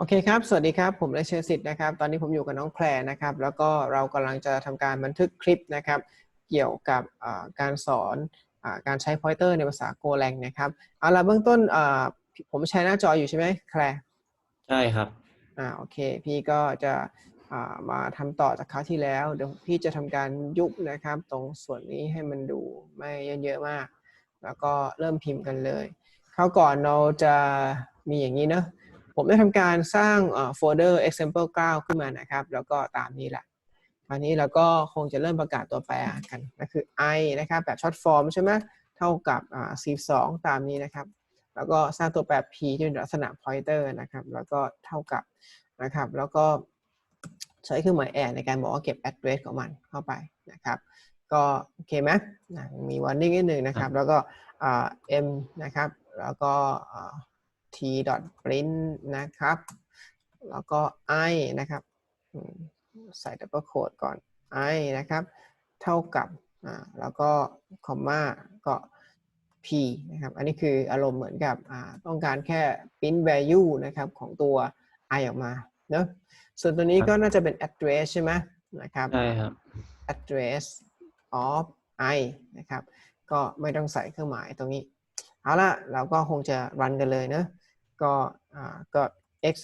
โอเคครับ สวัสดีครับ ผมเลเชอร์สิทธิ์นะครับ ตอนนี้ผมอยู่กับน้องแคลร์นะครับ แล้วก็เรากำลังจะทำการบันทึกคลิปนะครับ เกี่ยวกับอ่าการสอนอาการใช้ pointer ในภาษา Golang นะครับ เอาละเบื้องต้นอ่าผมใช้หน้าจออยู่ใช่ไหมแคลร์ใช่ครับ อ่า โอเค พี่ก็จะอ่ามาทำต่อจากคราวที่แล้ว เดี๋ยวพี่จะทำการยุบนะครับ ตรงส่วนนี้ให้มันดูไม่เยอะๆมาก แล้วก็เริ่มพิมพ์กันเลย คราวก่อนเราจะมีอย่างนี้เนอะ ผมได้ทำการสร้างโฟลเดอร์ example 9 ขึ้นมานะครับ แล้วก็ตามนี้แหละอันนี้เราก็คงจะเริ่มประกาศตัวแปรกันนั่นคือ i นะครับแบบ short form ใช่ไหมเท่ากับอ่า42 ตามนี้นะครับ แล้วก็สร้างตัวแปร p ที่เป็นลักษณะ pointer นะครับ แล้วก็เท่ากับนะครับ แล้วก็ใช้เครื่องหมายแอดในการบอกว่าเก็บ address ของมันเข้าไปนะครับก็โอเคไหมอะมี warning นิดนึงนะครับ แล้วก็ m นะครับ แล้วก็ อ่า t dot print นะครับ แล้วก็ i นะครับอืมใส่ double quote ก่อน i นะครับ เท่ากับอ่าแล้วก็ comma ก็ p นะครับ อันนี้คืออารมณ์เหมือนกับอ่าต้องการแค่ print value นะครับของตัว i ออกมาเนอะส่วนตัวนี้ก็น่าจะเป็น address ใช่ไหมนะครับ ใช่ครับ address of i นะครับ ก็ไม่ต้องใส่เครื่องหมายตรงนี้ เอาละเราก็คงจะรันกันเลยเนอะ ก็อ่าก็ x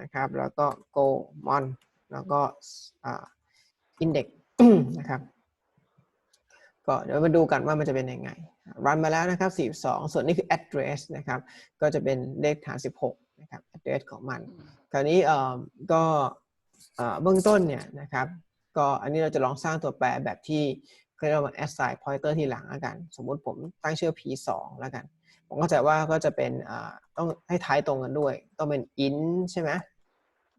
นะครับ แล้วก็ go mon แล้วก็อ่า index นะครับ ก็เดี๋ยวมาดูกันว่ามันจะเป็นยังไง รันมาแล้วนะครับ 42 ส่วนนี้คือ address นะครับ ก็จะเป็นเลขฐาน 16 นะครับ address ของมัน คราวนี้เอ่อก็เอ่อเบื้องต้นเนี่ยนะครับ ก็อันนี้เราจะลองสร้างตัวแปรแบบที่เขาเรียกว่า assign pointer ที่หลังแล้วกัน สมมติผมตั้งชื่อ p2 แล้วกัน ผมเข้าใจว่าก็จะเป็นอ่าต้องให้ท้ายตรงกันด้วย ต้องเป็น int ใช่ไหม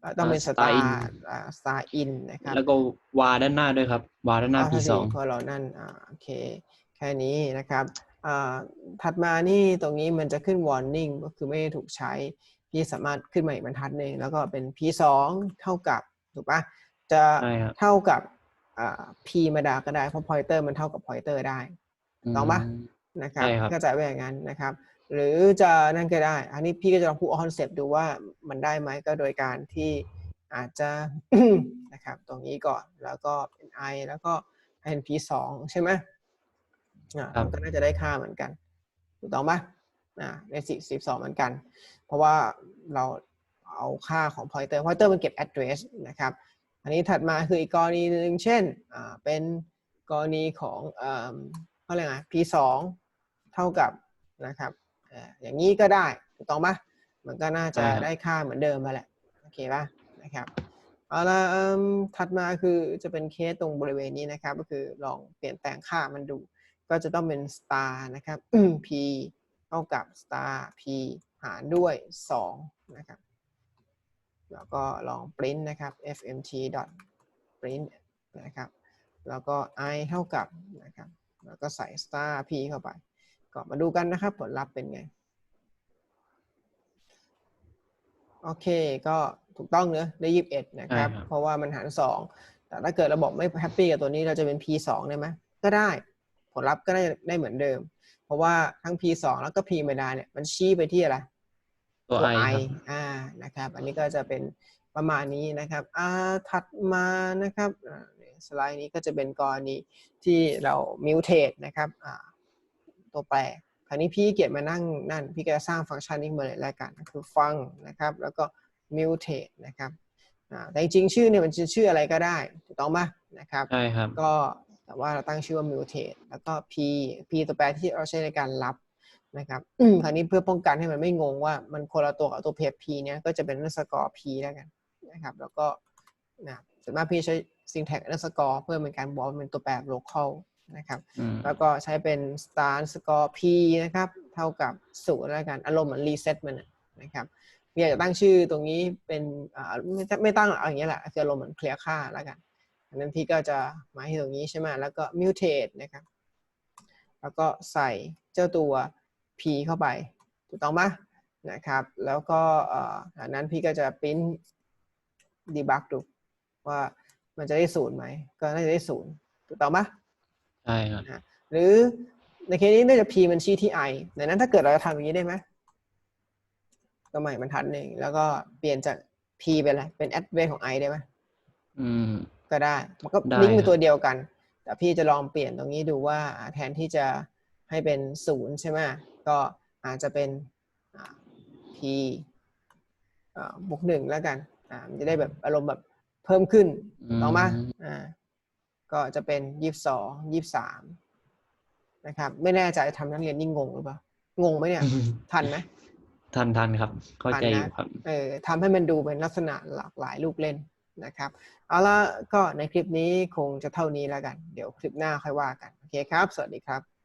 อ่าต้องเป็นอ่า star star in อ่า star in นะครับแล้วก็วาด้านหน้าด้วยครับวาด้านหน้าอ่ P สองเพราะเรานั่นอ่าโอเค แค่นี้นะครับอ่าถัดมานี่ตรงนี้มันจะขึ้น warning ก็คือไม่ได้ถูกใช้ พี่สามารถขึ้นมาอีกบรรทัดหนึ่งแล้วก็เป็น p2 เท่ากับถูกปะจะใช่ครับเท่ากับอ่า p มาดาก็ได้เพราะ pointer มันเท่ากับ pointer ได้ ต้องปะม นะครับใช่ครับเข้าใจว่าอย่างนั้นนะครับ หรือจะนั่นก็ได้ อันนี้พี่ก็จะลองพูดคอนเซปต์ดูว่ามันได้ไหมก็โดยการที่อาจจะนะครับตรงนี้ก่อนแล้วก็เป็น i แล้วก็ให้เป็น p สองใช่ไหมอ่าครับมันก็น่าจะได้ค่าเหมือนกันถูกต้องปะอ่าในสิสิบสองเหมือนกัน เพราะว่าเราเอาค่าของ pointer pointer มันเก็บ address นะครับ อันนี้ถัดมาคืออีกกรณีหนึ่งเช่นอ่าเป็นกรณีของเอ่อเขาเรียกไง p สอง เท่ากับนะครับเอ่ออย่างนี้ก็ได้ถูกต้องปะมันก็น่าจะใช่ครับได้ค่าเหมือนเดิมมาแหละโอเคปะนะครับเอาละเอิ่มถัดมาคือจะเป็นเคสตรงบริเวณนี้นะครับ ก็คือลองเปลี่ยนแปลงค่ามันดู ก็จะต้องเป็น star นะครับ p เท่ากับ star p หารด้วย2นะครับแล้วก็ลอง print นะครับ fmt dot print นะครับ แล้วก็ i เท่ากับนะครับ แล้วก็ใส่ star p เข้าไป ก็มาดูกันนะครับ ผลลัพธ์เป็นไง โอเค ก็ถูกต้องเนอะได้21นะครับใช่ครับ เพราะว่ามันหาร2แต่ถ้าเกิดเราบอกไม่แฮปปี้กับตัวนี้เราจะเป็น p 2ได้ไหมก็ได้ ผลลัพธ์ก็ได้ได้เหมือนเดิม เพราะว่าทั้ง p 2แล้วก็ p ไม่ได้เนี่ย มันชี้ไปที่อะไรตัวไอครับอ่านะครับ อันนี้ก็จะเป็นประมาณนี้นะครับอ่าถัดมานะครับอ่าสไลด์นี้ก็จะเป็นกรณีที่เรามิวเท e นะครับอ่า ตัวแปรคราวนี้พี่เกียรมานั่งนั่น พี่ก็จะสร้างฟังก์ชันนี้มาเลยแล้วกันก็คือฟังนะครับ แล้วก็มิวเท e นะครับอ่าแต่จริงๆชื่อเนี่ยมันจะชื่ออะไรก็ได้ถูกต้องปะนะครับใช่ครับก็แต่ว่าเราตั้งชื่อว่า mutate แล้วก็ p p ตัวแปรที่เราใช้ในการรับนะครับคราวนี้เพื่อป้องกันให้มันไม่งงว่ามันคนละตัวกับตัว p เนี้ยก็จะเป็น underscore p แล้วกันนะครับแล้วก็นะส่วนมากพี่ใช้ syntax underscore เพื่อเป็นการบอกว่ามันตัวแปร local นะครับอืมแล้วก็ใช้เป็น star underscore p นะครับ เท่ากับศูนย์แล้วกัน อารมณ์เหมือน reset มันน่ะนะครับพี่อยากจะตั้งชื่อตรงนี้เป็นอ่าไม่ไม่ตั้งหรอกเอาอย่างเงี้ยแหละคืออารมณ์เหมือนเคลียร์ค่าแล้วกันอันนั้นพี่ก็จะมาที่ตรงนี้ใช่ไหมแล้วก็ mutate นะครับ แล้วก็ใส่เจ้าตัว p เข้าไป ถูกต้องไหมนะครับ แล้วก็เอ่อจากนั้นพี่ก็จะ print debug ดูว่ามันจะได้ศูนย์ไหม ก็น่าจะได้ศูนย์ถูกต้องไหม ใช่ครับหรือในเคสนี้เนื่องจาก p มันชี้ที่ i ดังนั้นถ้าเกิดเราจะทำอย่างนี้ได้ไหมก็ใหม่บรรทัดหนึ่งแล้วก็เปลี่ยนจาก p เป็นอะไรเป็น address ของ i ได้ไหมอืม ก็ได้ มันก็ได้ลิงก์เป็นครับตัวเดียวกัน แต่พี่จะลองเปลี่ยนตรงนี้ดูว่าแทนที่จะให้เป็นศูนย์ใช่ไหมก็อาจจะเป็นอ่า p อ่าบวกหนึ่งแล้วกันอ่ามัน จะได้แบบอารมณ์แบบเพิ่มขึ้นอืมลองมาอ่า ก็จะเป็นยี่สิบสองยี่สามนะครับ ไม่แน่ใจทำนักเรียนนี่งงหรือเปล่างงไหมเนี่ย ทันไหมทันทันครับ เข้าใจอยู่ครับ เออทำให้มันดูเป็นลักษณะหลากหลายรูปเล่นนะครับ เอาละก็ในคลิปนี้คงจะเท่านี้แล้วกัน เดี๋ยวคลิปหน้าค่อยว่ากัน โอเคครับ สวัสดีครับ